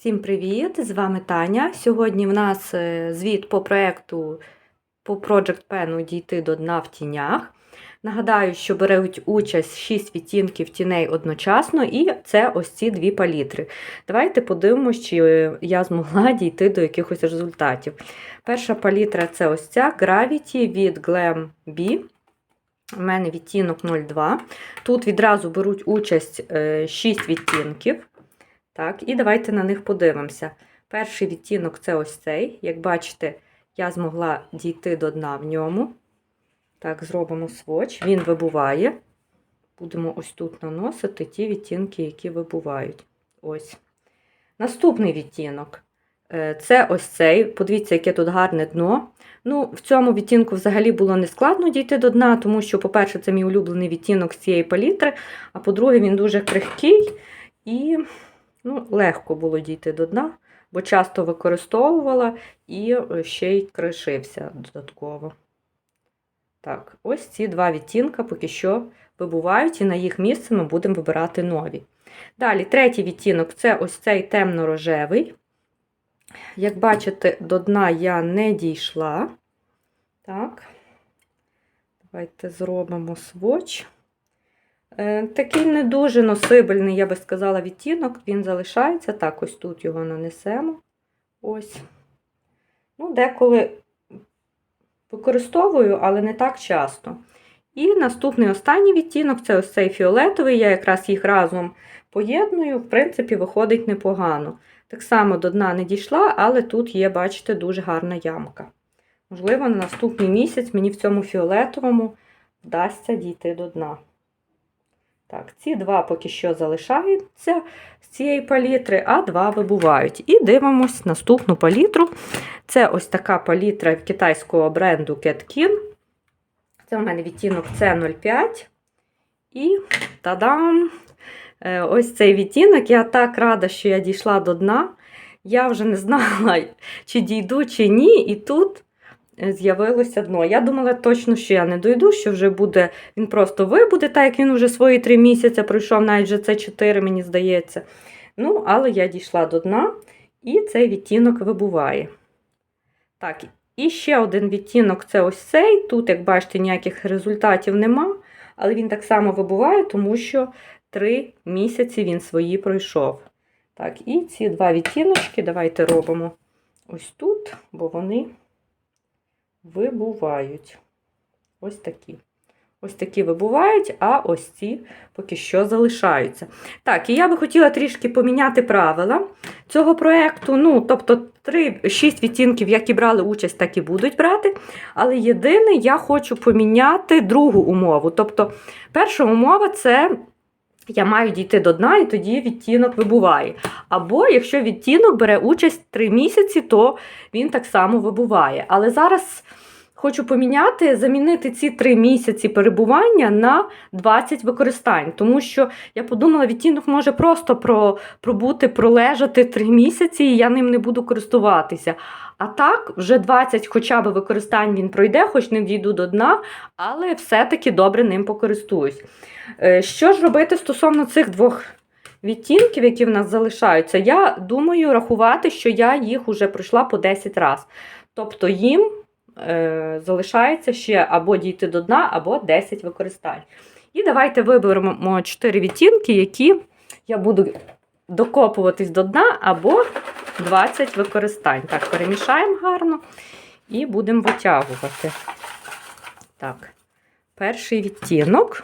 Всім привіт! З вами Таня. Сьогодні в нас е, звіт по проєкту по Project Pen дійти до дна в тінях. Нагадаю, що беруть участь 6 відтінків тіней одночасно, і це ось ці дві палітри. Давайте подивимося, чи е, я змогла дійти до якихось результатів. Перша палітра це ось ця Gravity від Glam B. У мене відтінок 02. Тут відразу беруть участь 6 відтінків. Так, і давайте на них подивимося. Перший відтінок це ось цей. Як бачите, я змогла дійти до дна в ньому. Так, зробимо сводч. Він вибуває. Будемо ось тут наносити ті відтінки, які вибувають. Ось. Наступний відтінок е, це ось цей. Подивіться, яке тут гарне дно. Ну, В цьому відтінку взагалі було не складно дійти до дна, тому що, по-перше, це мій улюблений відтінок з цієї палітри, а по-друге, він дуже крихкий і ну, легко було дійти до дна, бо часто використовувала і ще й кришився додатково. Так, ось ці два відтінка поки що вибувають, і на їх місце ми будемо вибирати нові. Далі, третій відтінок це ось цей темно-рожевий. Як бачите, до дна я не дійшла. Так, давайте зробимо сводч. Е, Такий не дуже носибельний, я би сказала, відтінок, він залишається. Так, ось тут його нанесемо. Ось. Ну, Деколи використовую, але не так часто. І наступний останній відтінок це ось цей фіолетовий. Я якраз їх разом поєдную, в принципі, виходить непогано. Так само до дна не дійшла, але тут є, бачите, дуже гарна ямка. Можливо, на наступний місяць мені в цьому фіолетовому вдасться дійти до дна. Так, ці два поки що залишаються з цієї палітри, а два вибувають. І дивимось наступну палітру. Це ось така палітра китайського бренду Catkin. Це у мене відтінок C05. І тадам! Е, ось цей відтінок. Я так рада, що я дійшла до дна. Я вже не знала, чи дійду, чи ні. І тут з'явилося дно. Я думала точно, що я не дойду, що вже буде, він просто вибуде, так як він вже свої три місяці пройшов, навіть вже це 4, мені здається. Ну, але я дійшла до дна, і цей відтінок вибуває. Так, і ще один відтінок це ось цей. Тут, як бачите, ніяких результатів нема, але він так само вибуває, тому що 3 місяці він свої пройшов. Так, і ці два відтіночки давайте робимо ось тут, бо вони вибувають. Ось такі. Ось такі вибувають, а ось ці поки що залишаються. Так, і я би хотіла трішки поміняти правила цього проєкту. Ну, тобто, 3-6 відтінків, які брали участь, так і будуть брати. Але єдине, я хочу поміняти другу умову. Тобто, перша умова це. Я маю дійти до дна, і тоді відтінок вибуває. Або якщо відтінок бере участь 3 місяці, то він так само вибуває. Але зараз хочу поміняти, замінити ці 3 місяці перебування на 20 використань. Тому що я подумала, відтінок може просто про, пробути, пролежати 3 місяці, і я ним не буду користуватися. А так, вже 20 хоча б використань він пройде, хоч не дійду до дна, але все-таки добре ним покористуюсь. Е, що ж робити стосовно цих двох відтінків, які в нас залишаються? Я думаю рахувати, що я їх вже пройшла по 10 разів. Тобто їм е, залишається ще або дійти до дна, або 10 використань. І давайте виберемо 4 відтінки, які я буду докопуватись до дна, або 20 використань. Так, перемішаємо гарно і будемо витягувати. Так, перший відтінок.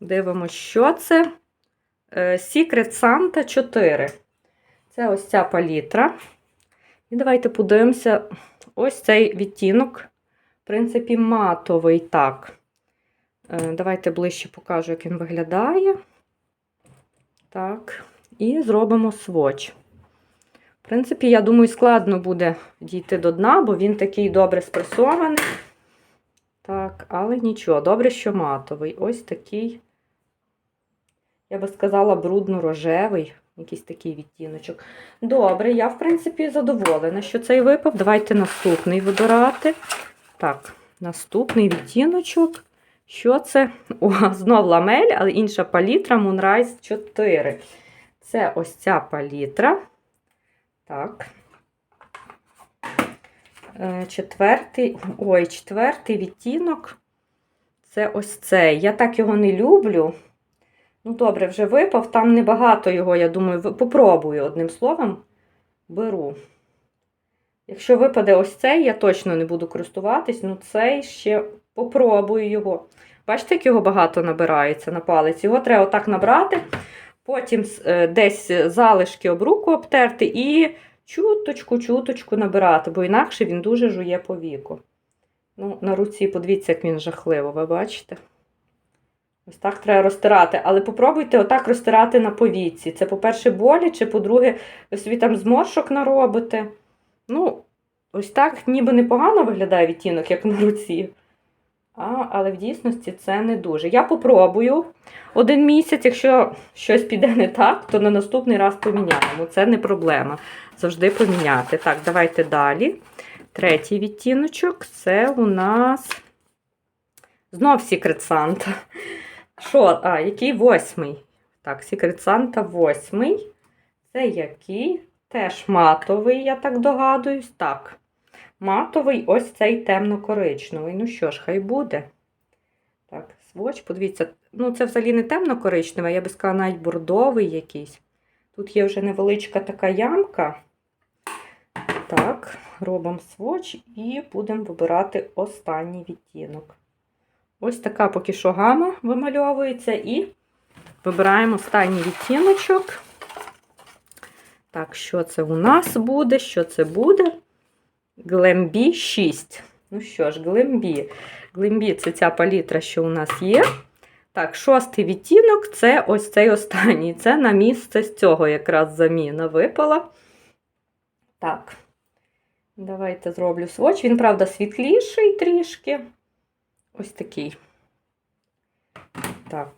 Дивимося, що це. Secret Santa 4. Це ось ця палітра. І давайте подивимося, ось цей відтінок, в принципі, матовий так. Давайте ближче покажу, як він виглядає. Так, і зробимо сводч. В принципі, я думаю, складно буде дійти до дна, бо він такий добре спресований. Так, але нічого, добре, що матовий. Ось такий, я би сказала, брудно-рожевий, якийсь такий відтіночок. Добре, я, в принципі, задоволена, що цей випав. Давайте наступний вибирати. Так, наступний відтіночок. Що це? О, знов ламель, але інша палітра Moonrise 4. Це ось ця палітра. Так. Е, Четвертий, ой, четвертий відтінок. Це ось цей. Я так його не люблю. Ну, добре, вже випав. Там небагато його, я думаю, попробую одним словом. Беру. Якщо випаде ось цей, я точно не буду користуватись, ну цей ще попробую його. Бачите, як його багато набирається на палець. Його треба отак набрати, потім е, десь залишки об руку обтерти і чуточку-чуточку набирати, бо інакше він дуже жує по віку. Ну, на руці, подивіться, як він жахливо, ви бачите? Ось так треба розтирати. Але попробуйте отак розтирати на повіці. Це, по-перше, боляче, по-друге, ви собі там зморшок наробите. Ну, ось так ніби непогано виглядає відтінок, як на руці. А, але в дійсності це не дуже. Я попробую один місяць, якщо щось піде не так, то на наступний раз поміняємо. Це не проблема. Завжди поміняти. Так, давайте далі. Третій відтіночок це у нас знов Secret Santa. Що? А, який восьмий? Так, Secret Santa восьмий. Це який? Теж матовий, я так догадуюсь. Так. Матовий ось цей темно-коричневий. Ну що ж, хай буде. Так, своч, подивіться. Ну, це взагалі не темно-коричневий, я би сказала, навіть бордовий якийсь. Тут є вже невеличка така ямка. Так, робимо своч і будемо вибирати останній відтінок. Ось така поки що гама вимальовується, і вибираємо останній відтіночок. Так, що це у нас буде? Що це буде? Глембі 6. Ну що ж, Глембі. Глембі це ця палітра, що у нас є. Так, шостий відтінок це ось цей останній. Це на місце з цього якраз заміна випала. Так, давайте зроблю сводч. Він, правда, світліший трішки. Ось такий. Так.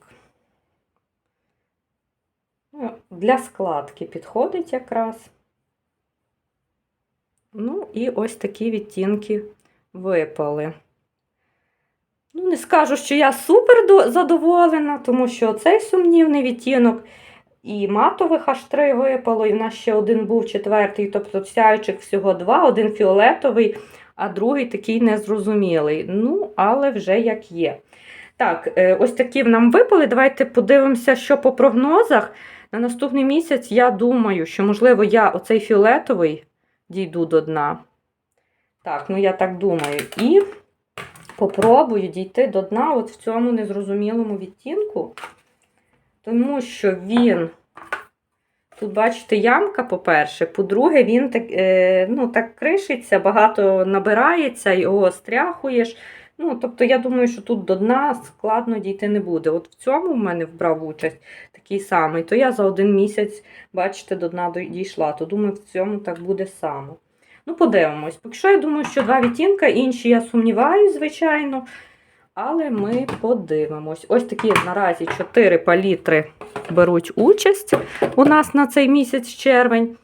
Ну, Для складки підходить якраз. Ну, і ось такі відтінки випали. Ну, не скажу, що я супер задоволена, тому що цей сумнівний відтінок і матових аж три випало, і в нас ще один був четвертий, тобто сяючих всього два, один фіолетовий, а другий такий незрозумілий. Ну, але вже як є. Так, е, ось такі нам випали. Давайте подивимося, що по прогнозах. На наступний місяць я думаю, що, можливо, я оцей фіолетовий дійду до дна. Так, ну я так думаю. І попробую дійти до дна от в цьому незрозумілому відтінку, тому що він. Тут, бачите, ямка, по-перше, по-друге, він так, е, ну, так кришиться, багато набирається, його стряхуєш. Ну, тобто, я думаю, що тут до дна складно дійти не буде. От в цьому в мене вбрав участь такий самий, то я за один місяць, бачите, до дна дійшла. То думаю, в цьому так буде само. Ну, подивимось. Поки що, я думаю, що два відтінка, інші я сумніваюсь, звичайно. Але ми подивимось. Ось такі наразі чотири палітри беруть участь у нас на цей місяць червень.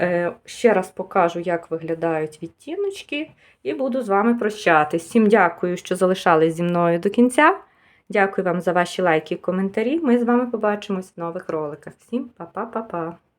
Е, Ще раз покажу, як виглядають відтіночки, і буду з вами прощатись. Всім дякую, що залишались зі мною до кінця. Дякую вам за ваші лайки і коментарі. Ми з вами побачимось в нових роликах. Всім па-па-па-па!